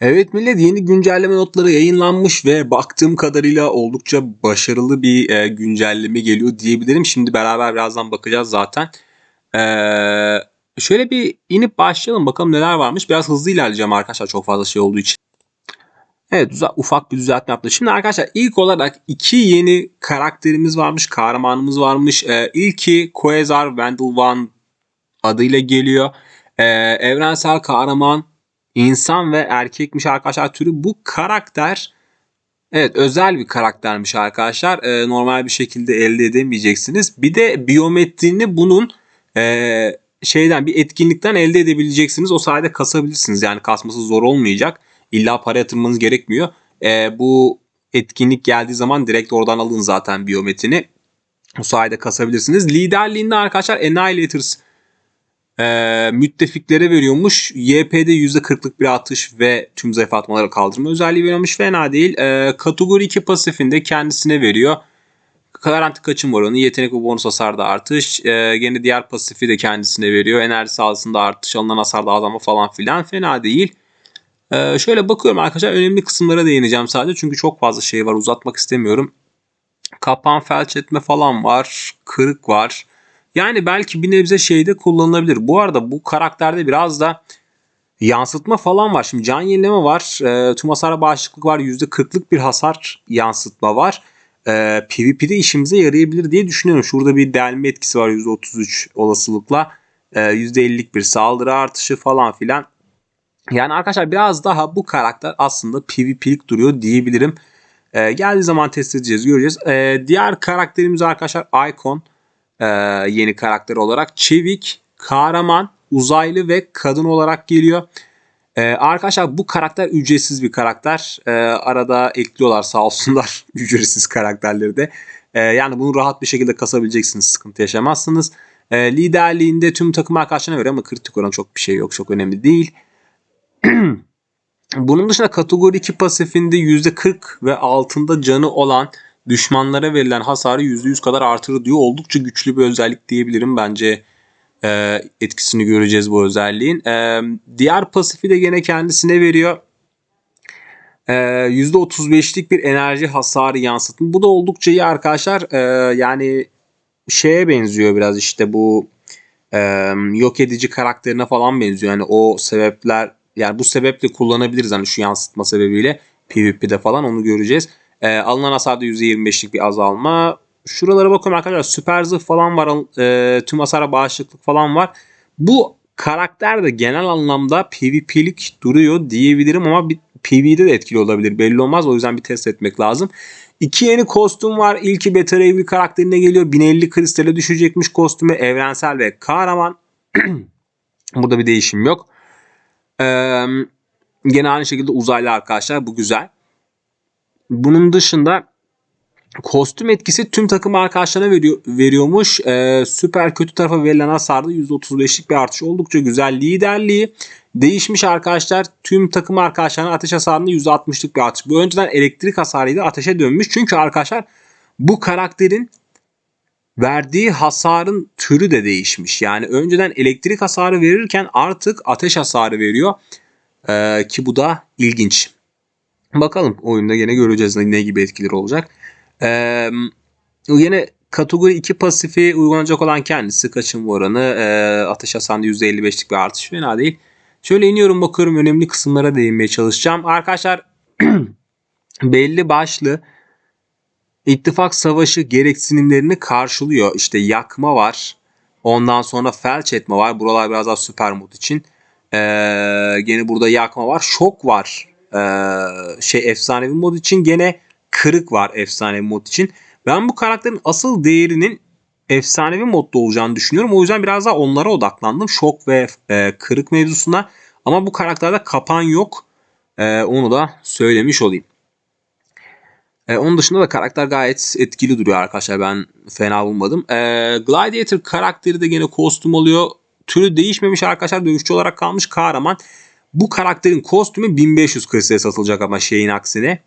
Evet millet yeni güncelleme notları yayınlanmış ve baktığım kadarıyla oldukça başarılı bir e, güncelleme geliyor diyebilirim. Şimdi beraber birazdan bakacağız zaten. Ee, şöyle bir inip başlayalım bakalım neler varmış. Biraz hızlı ilerleyeceğim arkadaşlar çok fazla şey olduğu için. Evet ufak bir düzeltme yaptım. Şimdi arkadaşlar ilk olarak iki yeni karakterimiz varmış, kahramanımız varmış. Ee, ilki Quasar Vandal One adıyla geliyor. Ee, evrensel kahraman insan ve erkekmiş arkadaşlar türü. Bu karakter evet özel bir karaktermiş arkadaşlar. Ee, normal bir şekilde elde edemeyeceksiniz. Bir de biyometrini bunun ee, şeyden bir etkinlikten elde edebileceksiniz. O sayede kasabilirsiniz. Yani kasması zor olmayacak. İlla para yatırmanız gerekmiyor. Ee, bu etkinlik geldiği zaman direkt oradan alın zaten biyometrini. O sayede kasabilirsiniz. Liderliğinde arkadaşlar Annihilators e, müttefiklere veriyormuş. YP'de %40'lık bir atış ve tüm zayıf atmaları kaldırma özelliği veriyormuş. Fena değil. E, kategori 2 pasifinde kendisine veriyor. Garanti kaçım oranı, yetenek ve bonus hasarda artış. E, gene diğer pasifi de kendisine veriyor. Enerji sahasında artış, alınan hasarda azalma falan filan. Fena değil. E, şöyle bakıyorum arkadaşlar. Önemli kısımlara değineceğim sadece. Çünkü çok fazla şey var. Uzatmak istemiyorum. Kapan felç etme falan var. Kırık var. Yani belki bir nebze şeyde kullanılabilir. Bu arada bu karakterde biraz da yansıtma falan var. Şimdi can yenileme var. E, tüm hasara bağışıklık var. %40'lık bir hasar yansıtma var. E, PvP'de işimize yarayabilir diye düşünüyorum. Şurada bir delme etkisi var %33 olasılıkla. E, %50'lik bir saldırı artışı falan filan. Yani arkadaşlar biraz daha bu karakter aslında PvP'lik duruyor diyebilirim. E, geldiği zaman test edeceğiz, göreceğiz. E, diğer karakterimiz arkadaşlar Icon e, yeni karakter olarak. Çevik, kahraman, uzaylı ve kadın olarak geliyor. E, arkadaşlar bu karakter ücretsiz bir karakter. E, arada ekliyorlar sağ olsunlar ücretsiz karakterleri de. E, yani bunu rahat bir şekilde kasabileceksiniz. Sıkıntı yaşamazsınız. E, liderliğinde tüm takım arkadaşlarına göre ama kritik oran çok bir şey yok. Çok önemli değil. Bunun dışında kategori 2 pasifinde %40 ve altında canı olan düşmanlara verilen hasarı %100 kadar artırır diyor. Oldukça güçlü bir özellik diyebilirim. Bence e, etkisini göreceğiz bu özelliğin. E, diğer pasifi de gene kendisine veriyor. E, %35'lik bir enerji hasarı yansıtın. Bu da oldukça iyi arkadaşlar. E, yani şeye benziyor biraz işte bu e, yok edici karakterine falan benziyor. Yani o sebepler yani bu sebeple kullanabiliriz hani şu yansıtma sebebiyle PvP'de falan onu göreceğiz. E, alınan hasarda %25'lik bir azalma. Şuralara bakıyorum arkadaşlar süper zırh falan var. E, tüm hasara bağışıklık falan var. Bu karakter de genel anlamda PvP'lik duruyor diyebilirim ama bir PvE'de de etkili olabilir. Belli olmaz. O yüzden bir test etmek lazım. İki yeni kostüm var. İlki Ray Bill karakterine geliyor. 1050 kristale düşecekmiş kostümü. Evrensel ve kahraman. Burada bir değişim yok. Ee, gene aynı şekilde uzaylı arkadaşlar. Bu güzel. Bunun dışında kostüm etkisi tüm takım arkadaşlarına veriyor, veriyormuş. Ee, süper kötü tarafa verilen hasarda %35'lik bir artış. Oldukça güzel. Liderliği değişmiş arkadaşlar. Tüm takım arkadaşlarına ateş hasarında %60'lık bir artış. Bu önceden elektrik hasarıydı. Ateşe dönmüş. Çünkü arkadaşlar bu karakterin verdiği hasarın türü de değişmiş. Yani önceden elektrik hasarı verirken artık ateş hasarı veriyor. Ee, ki bu da ilginç. Bakalım oyunda yine göreceğiz ne gibi etkileri olacak. Ee, yine kategori 2 pasifi uygulanacak olan kendisi kaçım oranı e, ateş hasarında %55'lik bir artış fena değil. Şöyle iniyorum bakıyorum önemli kısımlara değinmeye çalışacağım. Arkadaşlar belli başlı ittifak savaşı gereksinimlerini karşılıyor. İşte yakma var. Ondan sonra felç etme var. Buralar biraz daha süper mod için. Ee, gene burada yakma var. Şok var. Ee, şey efsanevi mod için gene kırık var efsanevi mod için. Ben bu karakterin asıl değerinin efsanevi modda olacağını düşünüyorum. O yüzden biraz daha onlara odaklandım. Şok ve e, kırık mevzusuna. Ama bu karakterde kapan yok. E, onu da söylemiş olayım. E, onun dışında da karakter gayet etkili duruyor arkadaşlar. Ben fena bulmadım. E, Gladiator karakteri de gene kostüm oluyor. Türü değişmemiş arkadaşlar. Dövüşçü olarak kalmış kahraman. Bu karakterin kostümü 1500 kristale satılacak ama şeyin aksine.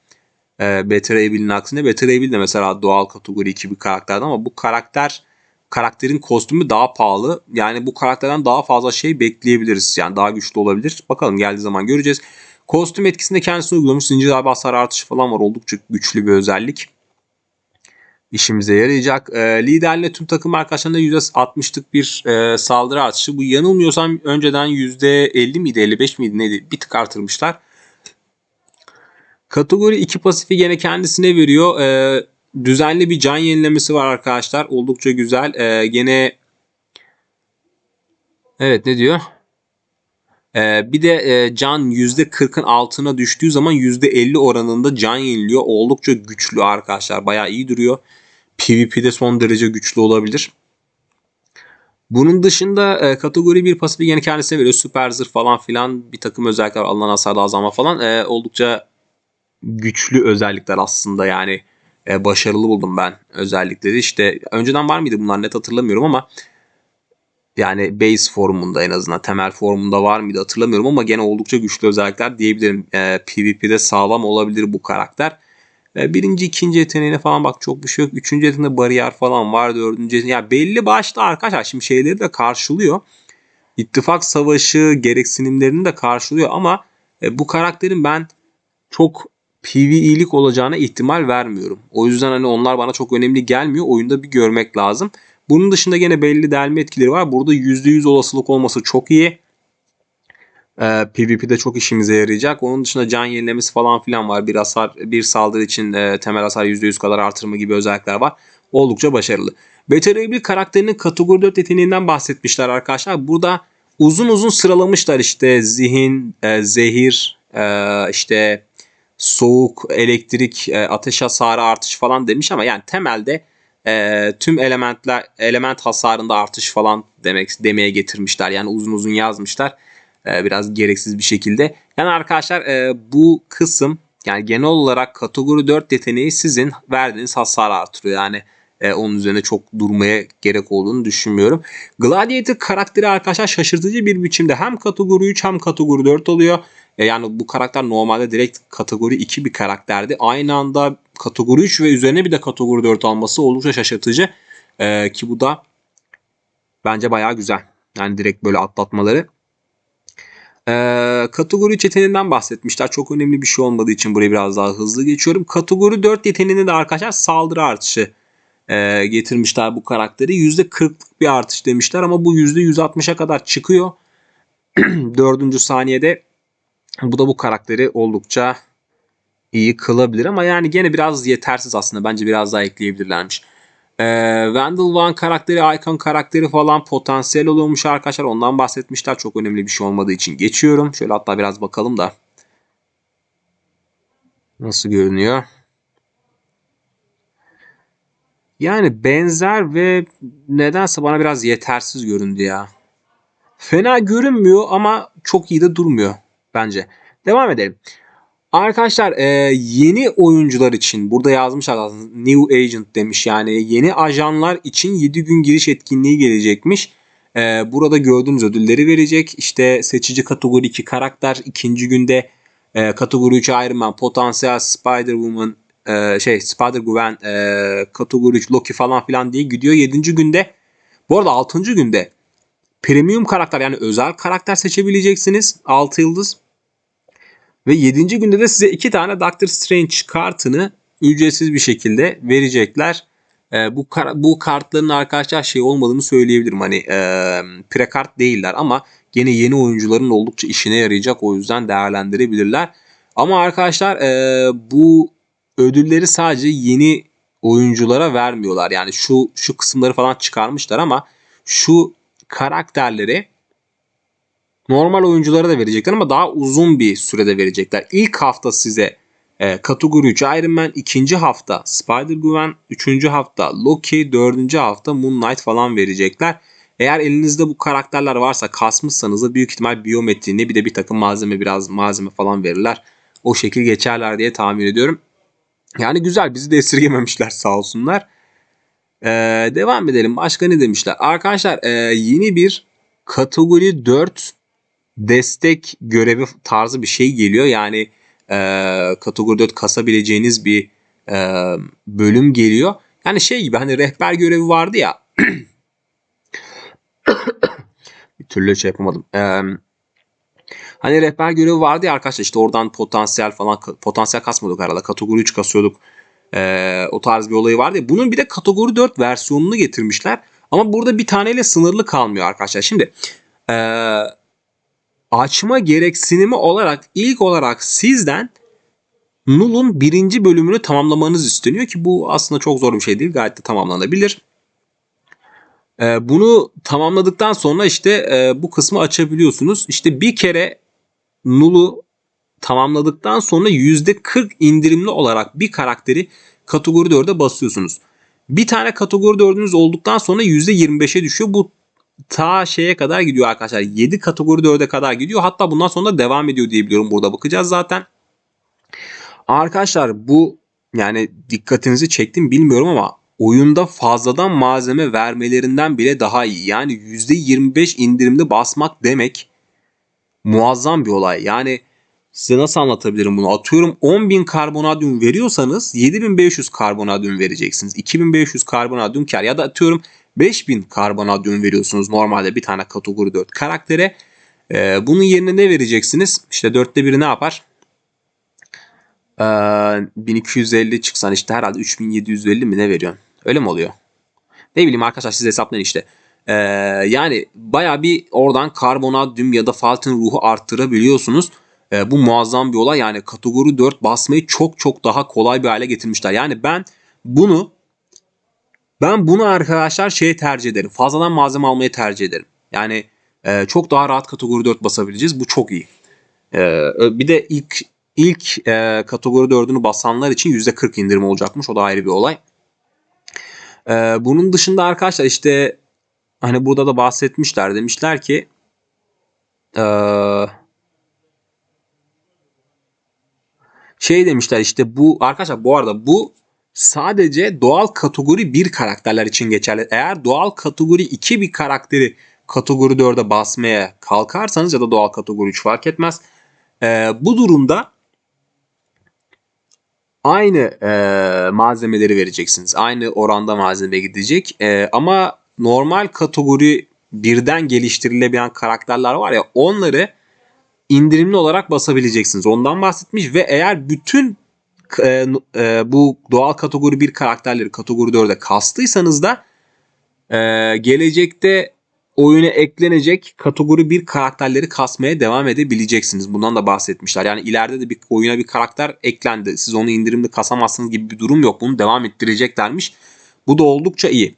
E, Better Evil'in aksine. Better Evil de mesela doğal kategori 2 bir karakterdi ama bu karakter karakterin kostümü daha pahalı. Yani bu karakterden daha fazla şey bekleyebiliriz. Yani daha güçlü olabilir. Bakalım geldiği zaman göreceğiz. Kostüm etkisinde kendisini uygulamış. Zincir abi hasar artışı falan var. Oldukça güçlü bir özellik. İşimize yarayacak. E, liderle tüm takım arkadaşlarında %60'lık bir e, saldırı artışı. Bu yanılmıyorsam önceden %50 miydi 55 miydi neydi bir tık artırmışlar. Kategori 2 pasifi gene kendisine veriyor. E, düzenli bir can yenilemesi var arkadaşlar. Oldukça güzel. E, gene evet ne diyor? E, bir de e, can %40'ın altına düştüğü zaman %50 oranında can yeniliyor. Oldukça güçlü arkadaşlar. Bayağı iyi duruyor. PvP'de son derece güçlü olabilir. Bunun dışında e, kategori 1 pasifi yeni kendisine veriyor. Süper zırh falan filan bir takım özellikler alınan hasarda azalma falan. E, oldukça güçlü özellikler aslında yani e, başarılı buldum ben özellikleri. İşte önceden var mıydı bunlar net hatırlamıyorum ama yani base formunda en azından temel formunda var mıydı hatırlamıyorum ama gene oldukça güçlü özellikler diyebilirim. E, PvP'de sağlam olabilir bu karakter. E, birinci, ikinci yeteneğine falan bak çok bir şey yok. Üçüncü yeteneğinde bariyer falan var. Dördüncü yeteneği. Yani belli başlı arkadaşlar şimdi şeyleri de karşılıyor. İttifak savaşı gereksinimlerini de karşılıyor ama e, bu karakterin ben çok PvE'lik olacağına ihtimal vermiyorum. O yüzden hani onlar bana çok önemli gelmiyor. Oyunda bir görmek lazım. Bunun dışında gene belli delme etkileri var. Burada %100 olasılık olması çok iyi. Ee, PvP'de çok işimize yarayacak. Onun dışında can yenilemesi falan filan var. Bir hasar, bir saldırı için e, temel hasar %100 kadar artırma gibi özellikler var. Oldukça başarılı. Ray 1 karakterinin kategori 4 yeteneğinden bahsetmişler arkadaşlar. Burada uzun uzun sıralamışlar işte zihin, e, zehir, e, işte soğuk, elektrik, e, ateş hasarı artış falan demiş ama yani temelde e, tüm elementler element hasarında artış falan demek demeye getirmişler. Yani uzun uzun yazmışlar. E, biraz gereksiz bir şekilde. Yani arkadaşlar e, bu kısım yani genel olarak kategori 4 yeteneği sizin verdiğiniz hasar artırıyor. Yani e, onun üzerine çok durmaya gerek olduğunu düşünmüyorum. Gladiator karakteri arkadaşlar şaşırtıcı bir biçimde hem kategori 3 hem kategori 4 oluyor. E, yani bu karakter normalde direkt kategori 2 bir karakterdi. Aynı anda kategori 3 ve üzerine bir de kategori 4 alması oldukça şaşırtıcı. E, ki bu da bence bayağı güzel. Yani direkt böyle atlatmaları. E, kategori 3 yeteneğinden bahsetmişler. Çok önemli bir şey olmadığı için buraya biraz daha hızlı geçiyorum. Kategori 4 yeteneğinde de arkadaşlar saldırı artışı e, getirmişler bu karakteri. %40'lık bir artış demişler ama bu %160'a kadar çıkıyor. Dördüncü saniyede bu da bu karakteri oldukça iyi kılabilir ama yani gene biraz yetersiz aslında. Bence biraz daha ekleyebilirlermiş. Ee, Vandal One karakteri, Icon karakteri falan potansiyel oluyormuş arkadaşlar. Ondan bahsetmişler. Çok önemli bir şey olmadığı için geçiyorum. Şöyle hatta biraz bakalım da. Nasıl görünüyor? Yani benzer ve nedense bana biraz yetersiz göründü ya. Fena görünmüyor ama çok iyi de durmuyor bence. Devam edelim. Arkadaşlar e, yeni oyuncular için burada yazmış aslında New Agent demiş yani yeni ajanlar için 7 gün giriş etkinliği gelecekmiş. E, burada gördüğünüz ödülleri verecek. İşte seçici kategori 2 karakter ikinci günde e, kategori 3 Iron Man, potansiyel Spider-Woman, e, şey Spider-Gwen, e, kategori 3 Loki falan filan diye gidiyor. 7. günde bu arada 6. günde premium karakter yani özel karakter seçebileceksiniz. 6 yıldız. Ve 7. günde de size 2 tane Doctor Strange kartını ücretsiz bir şekilde verecekler. E, bu kar, bu kartların arkadaşlar şey olmadığını söyleyebilirim. Hani e, prekart değiller ama gene yeni oyuncuların oldukça işine yarayacak. O yüzden değerlendirebilirler. Ama arkadaşlar e, bu ödülleri sadece yeni oyunculara vermiyorlar. Yani şu şu kısımları falan çıkarmışlar ama şu karakterleri normal oyunculara da verecekler ama daha uzun bir sürede verecekler. İlk hafta size e, kategori 3 Iron Man, ikinci hafta Spider-Gwen, üçüncü hafta Loki, dördüncü hafta Moon Knight falan verecekler. Eğer elinizde bu karakterler varsa kasmışsanız da büyük ihtimal biyometriğine bir de bir takım malzeme biraz malzeme falan verirler. O şekil geçerler diye tahmin ediyorum. Yani güzel bizi de esirgememişler sağ olsunlar. Ee, devam edelim. Başka ne demişler? Arkadaşlar e, yeni bir kategori 4 destek görevi tarzı bir şey geliyor. Yani e, kategori 4 kasabileceğiniz bir e, bölüm geliyor. Yani şey gibi hani rehber görevi vardı ya. bir türlü şey yapamadım. Eee Hani rehber görevi vardı ya arkadaşlar işte oradan potansiyel falan potansiyel kasmıyorduk herhalde. Kategori 3 kasıyorduk. Ee, o tarz bir olayı vardı ya. Bunun bir de kategori 4 versiyonunu getirmişler. Ama burada bir taneyle sınırlı kalmıyor arkadaşlar. Şimdi ee, açma gereksinimi olarak ilk olarak sizden Null'un birinci bölümünü tamamlamanız isteniyor ki bu aslında çok zor bir şey değil. Gayet de tamamlanabilir. Ee, bunu tamamladıktan sonra işte e, bu kısmı açabiliyorsunuz. İşte bir kere Null'u tamamladıktan sonra %40 indirimli olarak bir karakteri kategori 4'e basıyorsunuz. Bir tane kategori 4'ünüz olduktan sonra %25'e düşüyor. Bu ta şeye kadar gidiyor arkadaşlar. 7 kategori 4'e kadar gidiyor. Hatta bundan sonra da devam ediyor diye biliyorum. Burada bakacağız zaten. Arkadaşlar bu yani dikkatinizi çektim bilmiyorum ama oyunda fazladan malzeme vermelerinden bile daha iyi. Yani %25 indirimli basmak demek muazzam bir olay. Yani size nasıl anlatabilirim bunu? Atıyorum 10.000 karbonadyum veriyorsanız 7500 karbonadyum vereceksiniz. 2500 karbonadyum kar ya da atıyorum 5000 karbonadyum veriyorsunuz normalde bir tane kategori 4 karaktere. Ee, bunun yerine ne vereceksiniz? İşte dörtte biri ne yapar? Ee, 1250 çıksan işte herhalde 3750 mi ne veriyorsun? Öyle mi oluyor? Ne bileyim arkadaşlar siz hesaplayın işte. Ee, yani baya bir oradan karbonadyum ya da faltin ruhu arttırabiliyorsunuz. Ee, bu muazzam bir olay. Yani kategori 4 basmayı çok çok daha kolay bir hale getirmişler. Yani ben bunu ben bunu arkadaşlar şeye tercih ederim. Fazladan malzeme almayı tercih ederim. Yani e, çok daha rahat kategori 4 basabileceğiz. Bu çok iyi. Ee, bir de ilk ilk e, kategori 4'ünü basanlar için %40 indirim olacakmış. O da ayrı bir olay. Ee, bunun dışında arkadaşlar işte hani burada da bahsetmişler. Demişler ki ee, şey demişler işte bu arkadaşlar bu arada bu sadece doğal kategori 1 karakterler için geçerli. Eğer doğal kategori 2 bir karakteri kategori 4'e basmaya kalkarsanız ya da doğal kategori 3 fark etmez. Ee, bu durumda aynı e, malzemeleri vereceksiniz. Aynı oranda malzeme gidecek. E, ama normal kategori birden geliştirilebilen karakterler var ya onları indirimli olarak basabileceksiniz. Ondan bahsetmiş ve eğer bütün e, e, bu doğal kategori 1 karakterleri kategori 4'e kastıysanız da e, gelecekte oyuna eklenecek kategori 1 karakterleri kasmaya devam edebileceksiniz. Bundan da bahsetmişler. Yani ileride de bir oyuna bir karakter eklendi. Siz onu indirimli kasamazsınız gibi bir durum yok. Bunu devam ettireceklermiş. Bu da oldukça iyi.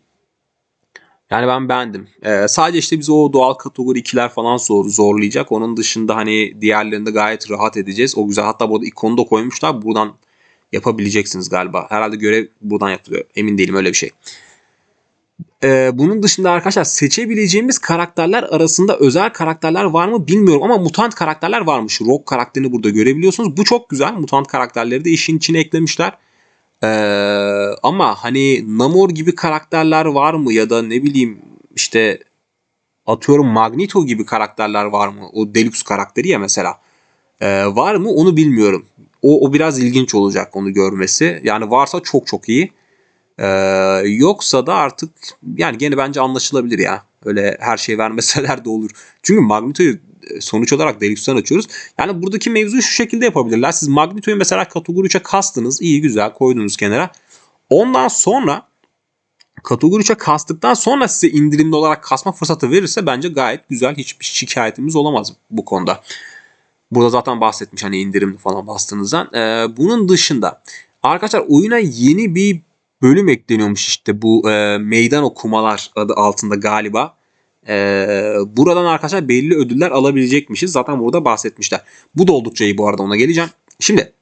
Yani ben beğendim. Ee, sadece işte biz o doğal kategori 2'ler falan zor, zorlayacak. Onun dışında hani diğerlerinde gayet rahat edeceğiz. O güzel. Hatta burada ikonu da koymuşlar. Buradan yapabileceksiniz galiba. Herhalde görev buradan yapılıyor. Emin değilim öyle bir şey. Ee, bunun dışında arkadaşlar seçebileceğimiz karakterler arasında özel karakterler var mı bilmiyorum ama mutant karakterler varmış. Rock karakterini burada görebiliyorsunuz. Bu çok güzel. Mutant karakterleri de işin içine eklemişler. Ee, ama hani Namor gibi karakterler var mı ya da ne bileyim işte atıyorum Magneto gibi karakterler var mı? O Deluxe karakteri ya mesela. Ee, var mı onu bilmiyorum. O, o biraz ilginç olacak onu görmesi. Yani varsa çok çok iyi. Ee, yoksa da artık yani gene bence anlaşılabilir ya. Öyle her şey vermeseler de olur. Çünkü Magneto'yu e, sonuç olarak Deluxe'dan açıyoruz. Yani buradaki mevzuyu şu şekilde yapabilirler. Siz Magneto'yu mesela kategori 3'e kastınız. iyi güzel koydunuz kenara. Ondan sonra kategori 3'e kastıktan sonra size indirimli olarak kasma fırsatı verirse bence gayet güzel. Hiçbir şikayetimiz olamaz bu konuda. Burada zaten bahsetmiş hani indirimli falan bastığınızdan. Ee, bunun dışında arkadaşlar oyuna yeni bir bölüm ekleniyormuş işte bu e, meydan okumalar adı altında galiba. E, buradan arkadaşlar belli ödüller alabilecekmişiz. Zaten burada bahsetmişler. Bu da oldukça iyi bu arada ona geleceğim. Şimdi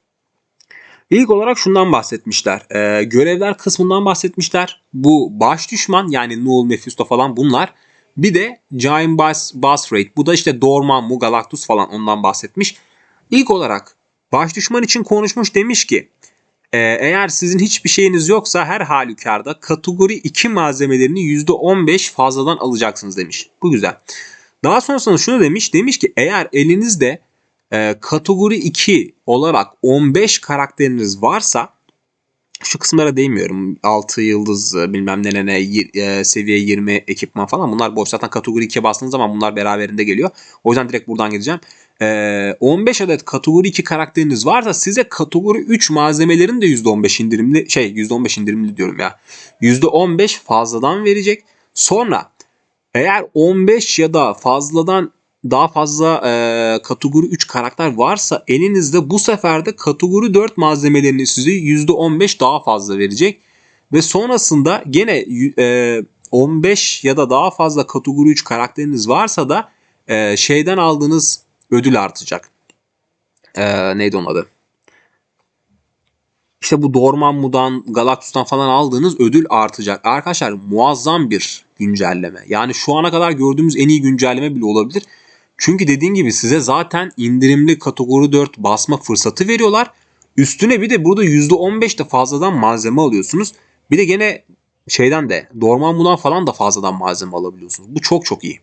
ilk olarak şundan bahsetmişler. E, görevler kısmından bahsetmişler. Bu baş düşman yani Null, Mephisto falan bunlar. Bir de Giant Boss, Boss Raid. Bu da işte Dormammu, Galactus falan ondan bahsetmiş. İlk olarak baş düşman için konuşmuş demiş ki ee, eğer sizin hiçbir şeyiniz yoksa her halükarda kategori 2 malzemelerini %15 fazladan alacaksınız demiş. Bu güzel. Daha sonrasında şunu demiş. Demiş ki eğer elinizde e, kategori 2 olarak 15 karakteriniz varsa şu kısımlara değmiyorum. 6 yıldız e, bilmem ne ne ne seviye 20 ekipman falan bunlar boş. Zaten kategori 2'ye bastığınız zaman bunlar beraberinde geliyor. O yüzden direkt buradan gideceğim. E, 15 adet kategori 2 karakteriniz varsa size kategori 3 malzemelerin de %15 indirimli şey %15 indirimli diyorum ya. %15 fazladan verecek. Sonra eğer 15 ya da fazladan daha fazla e, kategori 3 karakter varsa elinizde bu sefer de kategori 4 malzemelerini size %15 daha fazla verecek. Ve sonrasında gene e, 15 ya da daha fazla kategori 3 karakteriniz varsa da e, şeyden aldığınız ödül artacak. E, neydi onun adı? İşte bu Dormammu'dan, Galactus'tan falan aldığınız ödül artacak. Arkadaşlar muazzam bir güncelleme. Yani şu ana kadar gördüğümüz en iyi güncelleme bile olabilir. Çünkü dediğim gibi size zaten indirimli kategori 4 basma fırsatı veriyorlar. Üstüne bir de burada %15 de fazladan malzeme alıyorsunuz. Bir de gene şeyden de Dormammu'dan falan da fazladan malzeme alabiliyorsunuz. Bu çok çok iyi.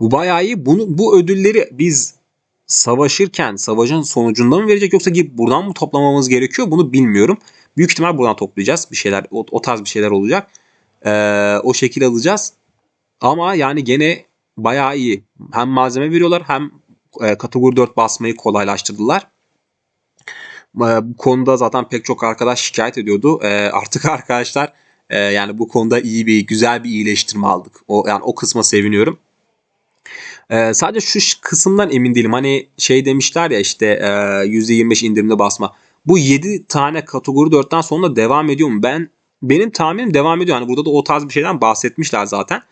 Bu bayağı iyi. Bunu, bu ödülleri biz savaşırken savaşın sonucunda mı verecek yoksa gidip buradan mı toplamamız gerekiyor bunu bilmiyorum. Büyük ihtimal buradan toplayacağız. Bir şeyler o, o tarz bir şeyler olacak. Ee, o şekil alacağız. Ama yani gene bayağı iyi. Hem malzeme veriyorlar hem e, kategori 4 basmayı kolaylaştırdılar. E, bu konuda zaten pek çok arkadaş şikayet ediyordu. E, artık arkadaşlar e, yani bu konuda iyi bir güzel bir iyileştirme aldık. O yani o kısma seviniyorum. Ee, sadece şu kısımdan emin değilim. Hani şey demişler ya işte e, %25 indirimli basma. Bu 7 tane kategori 4'ten sonra devam ediyor mu? Ben benim tahminim devam ediyor. Hani burada da o tarz bir şeyden bahsetmişler zaten.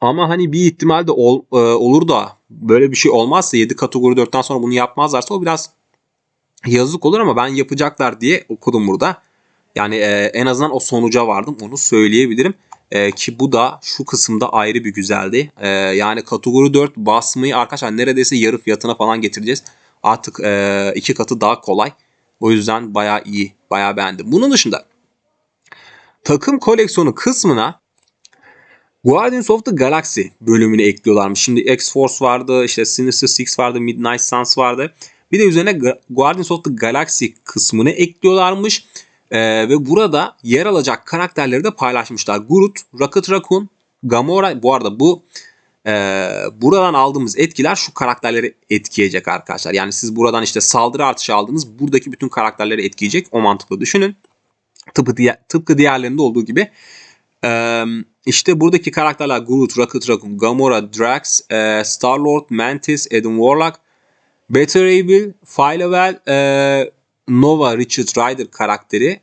Ama hani bir ihtimal de ol- e, olur da böyle bir şey olmazsa 7 kategori 4'ten sonra bunu yapmazlarsa o biraz yazık olur ama ben yapacaklar diye okudum burada. Yani e, en azından o sonuca vardım onu söyleyebilirim. E, ki bu da şu kısımda ayrı bir güzeldi. E, yani kategori 4 basmayı arkadaşlar neredeyse yarı fiyatına falan getireceğiz. Artık e, iki katı daha kolay. O yüzden bayağı iyi. Bayağı beğendim. Bunun dışında takım koleksiyonu kısmına Guardians of the Galaxy bölümünü ekliyorlarmış. Şimdi X-Force vardı, işte Sinister Six vardı, Midnight Suns vardı. Bir de üzerine Guardians of the Galaxy kısmını ekliyorlarmış. Ee, ve burada yer alacak karakterleri de paylaşmışlar. Groot, Rocket Raccoon, Gamora. Bu arada bu e, buradan aldığımız etkiler şu karakterleri etkileyecek arkadaşlar. Yani siz buradan işte saldırı artışı aldınız. Buradaki bütün karakterleri etkileyecek. O mantıkla düşünün. Tıpkı, diğer, tıpkı diğerlerinde olduğu gibi. Ee, işte buradaki karakterler Groot, Rocket Raccoon, Gamora, Drax, e, Star-Lord, Mantis, Adam Warlock, Ray Bill, Phyla-Vell, e, Nova, Richard Rider karakteri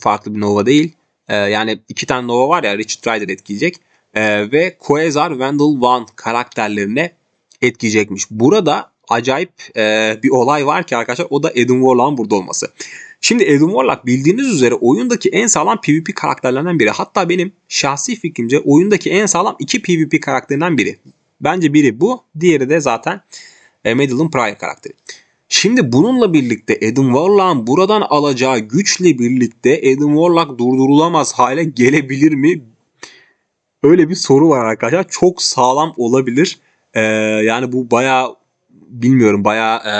farklı bir Nova değil. E, yani iki tane Nova var ya Richard Rider etkileyecek. E, ve Quasar, Wendell Van karakterlerine etkileyecekmiş. Burada acayip e, bir olay var ki arkadaşlar o da Adam Warlock'un burada olması. Şimdi Adam Warlock bildiğiniz üzere oyundaki en sağlam PvP karakterlerden biri. Hatta benim şahsi fikrimce oyundaki en sağlam iki PvP karakterinden biri. Bence biri bu, diğeri de zaten e, Madeline Pryor karakteri. Şimdi bununla birlikte Adam Warlock'un buradan alacağı güçle birlikte Adam Warlock durdurulamaz hale gelebilir mi? Öyle bir soru var arkadaşlar. Çok sağlam olabilir. Ee, yani bu bayağı bilmiyorum bayağı e,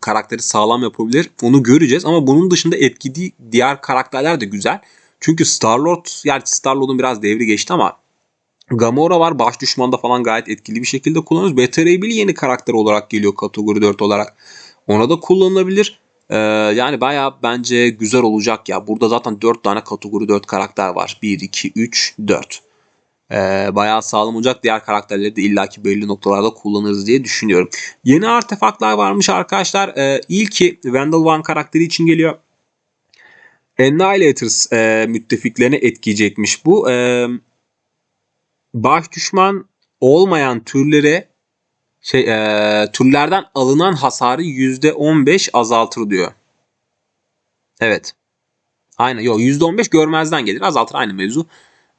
karakteri sağlam yapabilir. Onu göreceğiz ama bunun dışında etkili diğer karakterler de güzel. Çünkü Star-Lord yani Star-Lord'un biraz devri geçti ama Gamora var. Baş düşmanda falan gayet etkili bir şekilde kullanıyoruz. Beta Ray yeni karakter olarak geliyor kategori 4 olarak. Ona da kullanılabilir. Ee, yani bayağı bence güzel olacak ya. Burada zaten 4 tane kategori 4 karakter var. 1, 2, 3, 4. Ee, bayağı sağlam olacak. Diğer karakterleri de illaki belli noktalarda kullanırız diye düşünüyorum. Yeni artefaktlar varmış arkadaşlar. Ee, ilki Wendell Van karakteri için geliyor. Annihilators e, müttefiklerini etkileyecekmiş bu. E, baş düşman olmayan türlere şey e, türlerden alınan hasarı %15 azaltır diyor. Evet. Aynen. Yok %15 görmezden gelir. Azaltır aynı mevzu.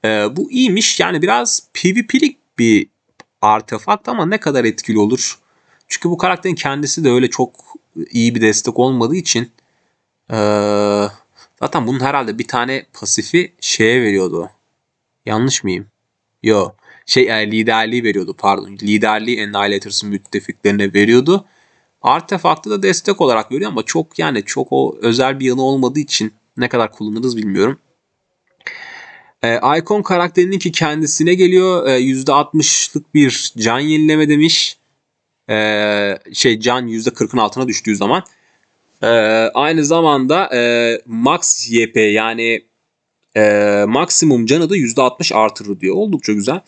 Ee, bu iyiymiş. Yani biraz PvP'lik bir artefakt ama ne kadar etkili olur? Çünkü bu karakterin kendisi de öyle çok iyi bir destek olmadığı için ee, zaten bunun herhalde bir tane pasifi şeye veriyordu. Yanlış mıyım? Yo. Şey e, liderliği veriyordu pardon. Liderliği Annihilators'ın müttefiklerine veriyordu. Artefaktı da destek olarak veriyor ama çok yani çok o özel bir yanı olmadığı için ne kadar kullanırız bilmiyorum. E, Icon karakterinin ki kendisine geliyor. E, %60'lık bir can yenileme demiş. E, şey can %40'ın altına düştüğü zaman. E, aynı zamanda e, Max YP yani e, maksimum canı da %60 artırır diyor. Oldukça güzel.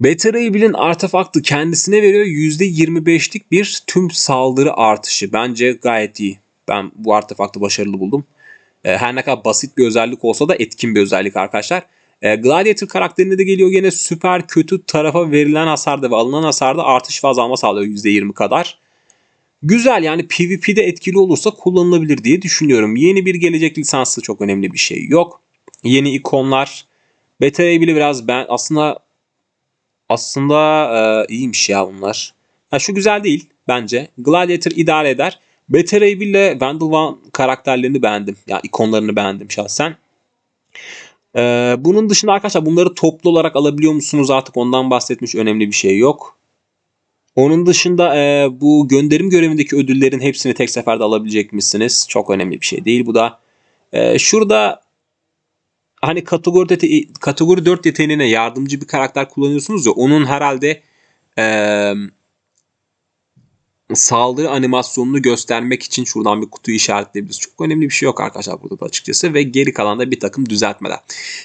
Better Evil'in artefaktı kendisine veriyor %25'lik bir tüm saldırı artışı. Bence gayet iyi. Ben bu artefaktı başarılı buldum. E, her ne kadar basit bir özellik olsa da etkin bir özellik arkadaşlar. E, Gladiator karakterine de geliyor gene süper kötü tarafa verilen hasarda ve alınan hasarda artış ve azalma sağlıyor %20 kadar. Güzel yani PvP'de etkili olursa kullanılabilir diye düşünüyorum. Yeni bir gelecek lisansı çok önemli bir şey yok. Yeni ikonlar. Beta bile biraz ben aslında aslında e, iyiymiş ya bunlar. Ha, şu güzel değil bence. Gladiator idare eder. Beta Ray ile Vandal One karakterlerini beğendim. Ya ikonlarını beğendim şahsen. Ee, bunun dışında arkadaşlar bunları toplu olarak alabiliyor musunuz artık ondan bahsetmiş önemli bir şey yok. Onun dışında e, bu gönderim görevindeki ödüllerin hepsini tek seferde alabilecek misiniz? Çok önemli bir şey değil bu da. E, şurada hani kategori, kategori 4 yeteneğine yardımcı bir karakter kullanıyorsunuz ya onun herhalde eee saldırı animasyonunu göstermek için şuradan bir kutuyu işaretleyebiliriz. Çok önemli bir şey yok arkadaşlar burada da açıkçası ve geri kalan da bir takım düzeltmeler.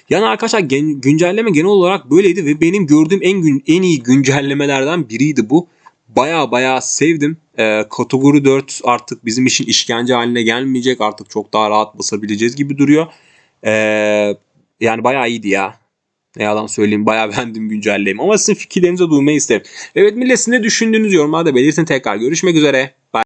Yani arkadaşlar gen- güncelleme genel olarak böyleydi ve benim gördüğüm en gün en iyi güncellemelerden biriydi bu. Baya baya sevdim. Ee, kategori 4 artık bizim için işkence haline gelmeyecek. Artık çok daha rahat basabileceğiz gibi duruyor. Ee, yani baya iyiydi ya. Ne yalan söyleyeyim bayağı beğendim güncelleme ama sizin fikirlerinizi duymayı isterim. Evet millet siz ne düşündüğünüzü yorumlarda belirtin tekrar. Görüşmek üzere. Bye.